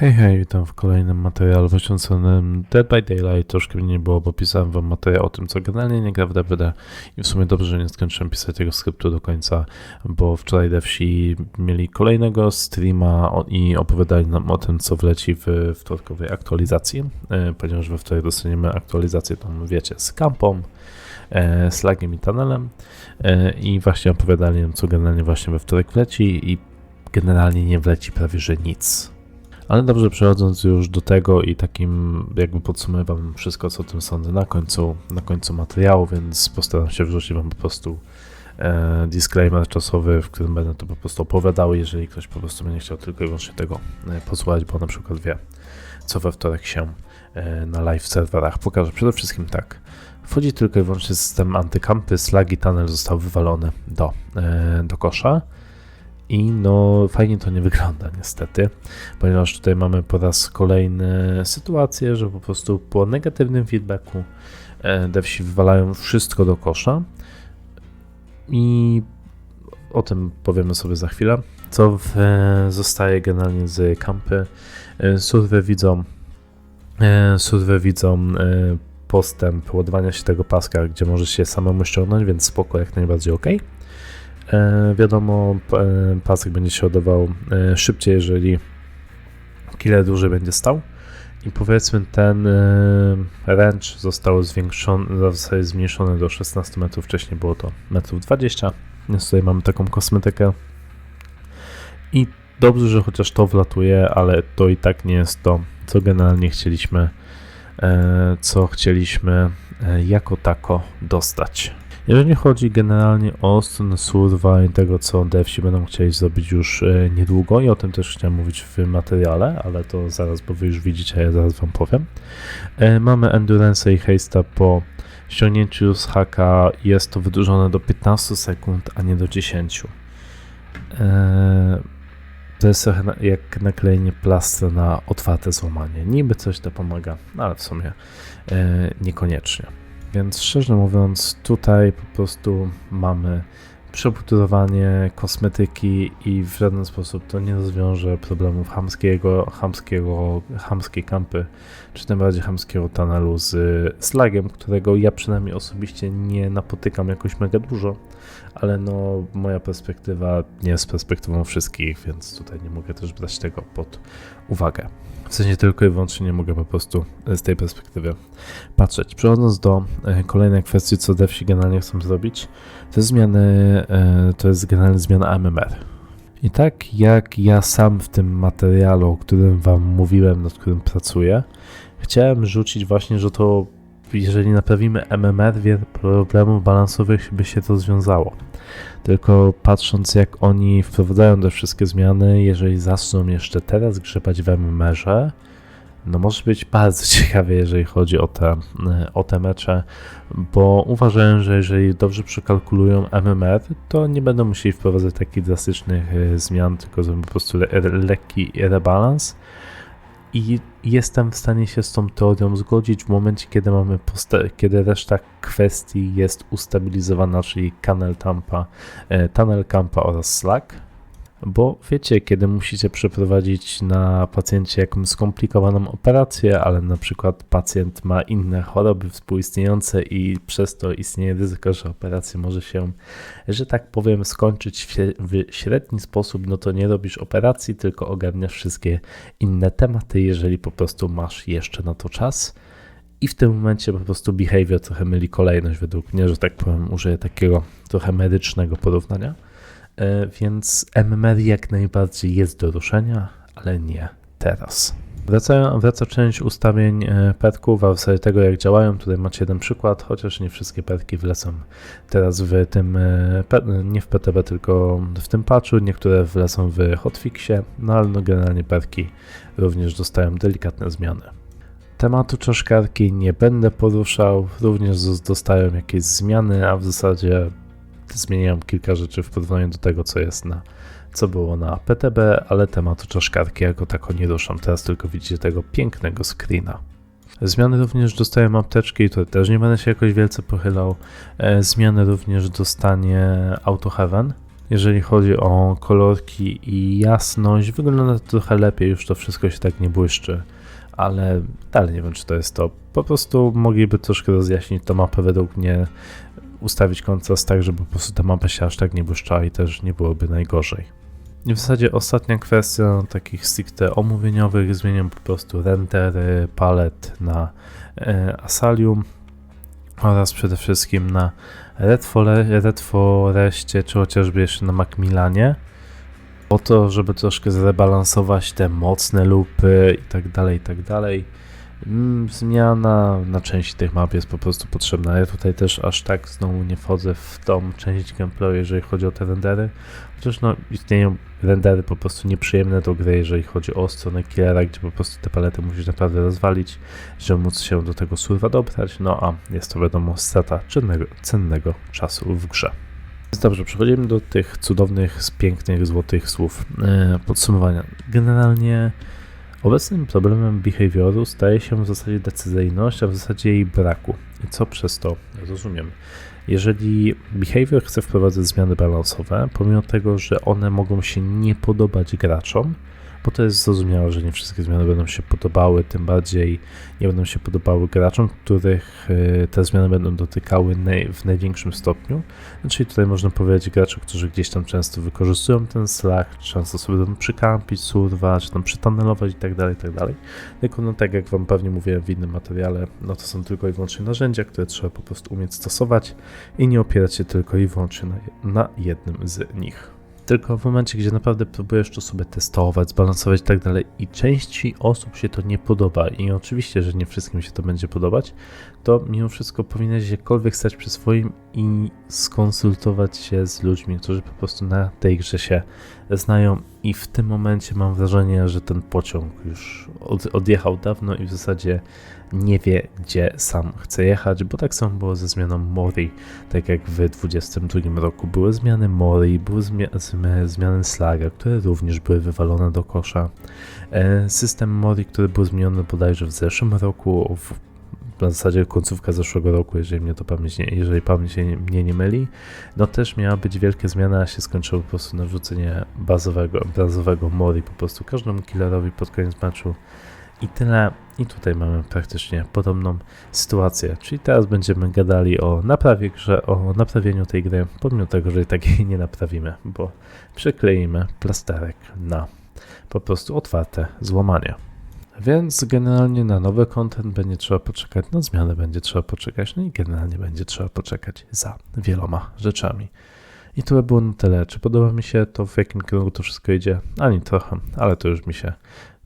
Hej, hej, witam w kolejnym materiale poświęconym Dead by Daylight. Troszkę mnie nie było, bo pisałem wam materiał o tym, co generalnie nie gra w DBD i w sumie dobrze, że nie skończyłem pisać tego skryptu do końca, bo wczoraj devsi mieli kolejnego streama i opowiadali nam o tym, co wleci w wtorkowej aktualizacji, e, ponieważ we wtorek dostaniemy aktualizację tą, wiecie, z kampą, e, slagiem i tunnelem e, i właśnie opowiadali nam, co generalnie właśnie we wtorek wleci i generalnie nie wleci prawie, że nic. Ale dobrze, przechodząc już do tego i takim jakby podsumowywam wszystko, co o tym sądzę na końcu, na końcu materiału, więc postaram się wrzucić wam po prostu e, disclaimer czasowy, w którym będę to po prostu opowiadał, jeżeli ktoś po prostu będzie chciał tylko i wyłącznie tego e, posłuchać, bo na przykład wie, co we wtorek się e, na live serwerach pokaże. Przede wszystkim tak. Wchodzi tylko i wyłącznie system antykampy, slag i tunnel został wywalony do, do kosza. I no, fajnie to nie wygląda, niestety, ponieważ tutaj mamy po raz kolejny sytuację, że po prostu po negatywnym feedbacku e, devsi wywalają wszystko do kosza. I o tym powiemy sobie za chwilę. Co w, e, zostaje generalnie z kampy? E, Surwy widzą, surwy widzą postęp ładowania się tego paska, gdzie może się samemu ściągnąć, więc spoko, jak najbardziej ok. E, wiadomo, e, pasek będzie się ładował e, szybciej, jeżeli killer dłużej będzie stał. I powiedzmy ten e, wrench został zwiększony, zmniejszony do 16 metrów, wcześniej było to metrów 20. Więc tutaj mamy taką kosmetykę. I dobrze, że chociaż to wlatuje, ale to i tak nie jest to, co generalnie chcieliśmy, co chcieliśmy jako tako dostać. Jeżeli chodzi generalnie o stronę surwa i tego, co devsi będą chcieli zrobić już e, niedługo i o tym też chciałem mówić w materiale, ale to zaraz, bo wy już widzicie, a ja zaraz wam powiem. E, Mamy endurance i haste'a po ściągnięciu z haka jest to wydłużone do 15 sekund, a nie do 10. E, To jest trochę jak naklejenie plastra na otwarte złamanie. Niby coś to pomaga, ale w sumie e, niekoniecznie. Więc szczerze mówiąc, tutaj po prostu mamy przebudowanie kosmetyki i w żaden sposób to nie rozwiąże problemów hamskiego, hamskiego, hamskiej kampy, czy tym bardziej hamskiego tunelu z slagiem, którego ja przynajmniej osobiście nie napotykam jakoś mega dużo, ale no moja perspektywa nie jest perspektywą wszystkich, więc tutaj nie mogę też brać tego pod uwagę. W sensie tylko i wyłącznie nie mogę po prostu z tej perspektywy patrzeć. Przechodząc do e, kolejnej kwestii, co devsi generalnie chcą zrobić, te zmiany, e, to jest generalnie zmiana MMR. I tak jak ja sam w tym materiale, o którym Wam mówiłem, nad którym pracuję, chciałem rzucić właśnie, że to jeżeli naprawimy MMR, wiele problemów balansowych by się rozwiązało. Tylko patrząc jak oni wprowadzają te wszystkie zmiany, jeżeli zaczną jeszcze teraz grzebać w MMR-ze, no może być bardzo ciekawie, jeżeli chodzi o te, o te mecze, bo uważają, że jeżeli dobrze przekalkulują MMR, to nie będą musieli wprowadzać takich drastycznych e, zmian, tylko zrobią po prostu le, lekki rebalans. I jestem w stanie się z tą teorią zgodzić w momencie, kiedy mamy kiedy reszta kwestii jest ustabilizowana, czyli Tunnel Tampa, e, Tunnel Campa oraz Slack. Bo wiecie, kiedy musicie przeprowadzić na pacjencie jakąś skomplikowaną operację, ale na przykład pacjent ma inne choroby współistniejące i przez to istnieje ryzyko, że operacja może się, że tak powiem, skończyć w śre- w średni sposób, no to nie robisz operacji, tylko ogarniasz wszystkie inne tematy, jeżeli po prostu masz jeszcze na to czas. I w tym momencie po prostu behavior trochę myli kolejność według mnie, że tak powiem, użyję takiego trochę medycznego porównania. E, Więc MMR jak najbardziej jest do ruszenia, ale nie teraz. Wraca, wraca część ustawień e, perków, a w zasadzie tego jak działają. Tutaj macie jeden przykład, chociaż nie wszystkie perki wlecą teraz w tym, e, nie w PTB, tylko w tym patchu. Niektóre wlecą w hotfixie, no ale no generalnie perki również dostają delikatne zmiany. Tematu czaszkarki nie będę poruszał, również dostają jakieś zmiany, a w zasadzie zmieniają kilka rzeczy w porównaniu do tego, co jest na, co było na PTB, ale tematu czaszkarki jako tako nie ruszam. Teraz tylko widzicie tego pięknego screena. Zmiany również dostają apteczki, to też nie będę się jakoś wielce pochylał. E, Zmiany również dostanie Auto Heaven. Jeżeli chodzi o kolorki i jasność, wygląda to trochę lepiej, już to wszystko się tak nie błyszczy, ale dalej nie wiem, czy to jest to. Po prostu mogliby troszkę rozjaśnić tę mapę według mnie, ustawić kontrast tak, żeby po prostu ta mapa się aż tak nie błyszczała i też nie byłoby najgorzej. I w zasadzie ostatnia kwestia takich stricte omówieniowych, zmieniam po prostu rendery, palet na e, Asalium oraz przede wszystkim na Red, Fore- Red czy chociażby jeszcze na Macmillanie, po to, żeby troszkę zrebalansować te mocne lupy i tak dalej, i tak dalej. Mm, Zmiana na części tych map jest po prostu potrzebna. Ja tutaj też aż tak znowu nie wchodzę w tą część gameplayu, jeżeli chodzi o te rendery. Chociaż no, istnieją rendery po prostu nieprzyjemne do gry, jeżeli chodzi o stronę killera, gdzie po prostu te palety musisz naprawdę rozwalić, żeby móc się do tego surwa dobrać. No a jest to wiadomo strata cennego, cennego czasu w grze. Więc dobrze, przechodzimy do tych cudownych, pięknych, złotych słów e, podsumowania. Generalnie obecnym problemem behawioru staje się w zasadzie decyzyjność, a w zasadzie jej braku. I co przez to rozumiem? Jeżeli behavior chce wprowadzać zmiany balansowe, pomimo tego, że one mogą się nie podobać graczom, bo to jest zrozumiałe, że nie wszystkie zmiany będą się podobały, tym bardziej nie będą się podobały graczom, których e, te zmiany będą dotykały w największym stopniu. Czyli tutaj można powiedzieć graczy, którzy gdzieś tam często wykorzystują ten Slack, często sobie będą przykampić, surwa, czy tam przytanelować i tak dalej, i tak. Tylko no tak jak Wam pewnie mówiłem w innym materiale, no to są tylko i wyłącznie narzędzia, które trzeba po prostu umieć stosować i nie opierać się tylko i wyłącznie na jednym z nich tylko w momencie, gdzie naprawdę próbujesz to sobie testować, zbalansować i tak dalej i części osób się to nie podoba i oczywiście, że nie wszystkim się to będzie podobać, to mimo wszystko powinieneś jakkolwiek stać przy swoim i skonsultować się z ludźmi, którzy po prostu na tej grze się znają i w tym momencie mam wrażenie, że ten pociąg już od, odjechał dawno i w zasadzie nie wie, gdzie sam chce jechać, bo tak samo było ze zmianą Mori, tak jak w 2022 roku były zmiany Mori, były zmi- zmiany Slaga, które również były wywalone do kosza. E, System Mori, który był zmieniony bodajże w zeszłym roku, w w zasadzie końcówka zeszłego roku, jeżeli mnie to pamięć nie, jeżeli pamięć nie, mnie nie myli, no też miała być wielkie zmiana, a się skończyło po prostu na wrzucenie bazowego, bazowego mori po prostu każdemu killerowi pod koniec meczu i tyle. I tutaj mamy praktycznie podobną sytuację, czyli teraz będziemy gadali o naprawie grze, o naprawieniu tej gry, pomimo tego, że i tak jej nie naprawimy, bo przykleimy plasterek na po prostu otwarte złamanie. Więc generalnie na nowy content będzie trzeba poczekać, na zmianę będzie trzeba poczekać, no i generalnie będzie trzeba poczekać za wieloma rzeczami. I to by było na tyle. Czy podoba mi się to, w jakim kierunku to wszystko idzie? Ani trochę, ale to już mi się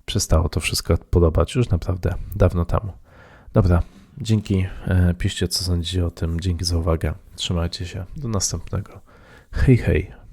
przestało to wszystko podobać już naprawdę dawno temu. Dobra, dzięki. E, piszcie, co sądzicie o tym. Dzięki za uwagę. Trzymajcie się. Do następnego. Hej, hej.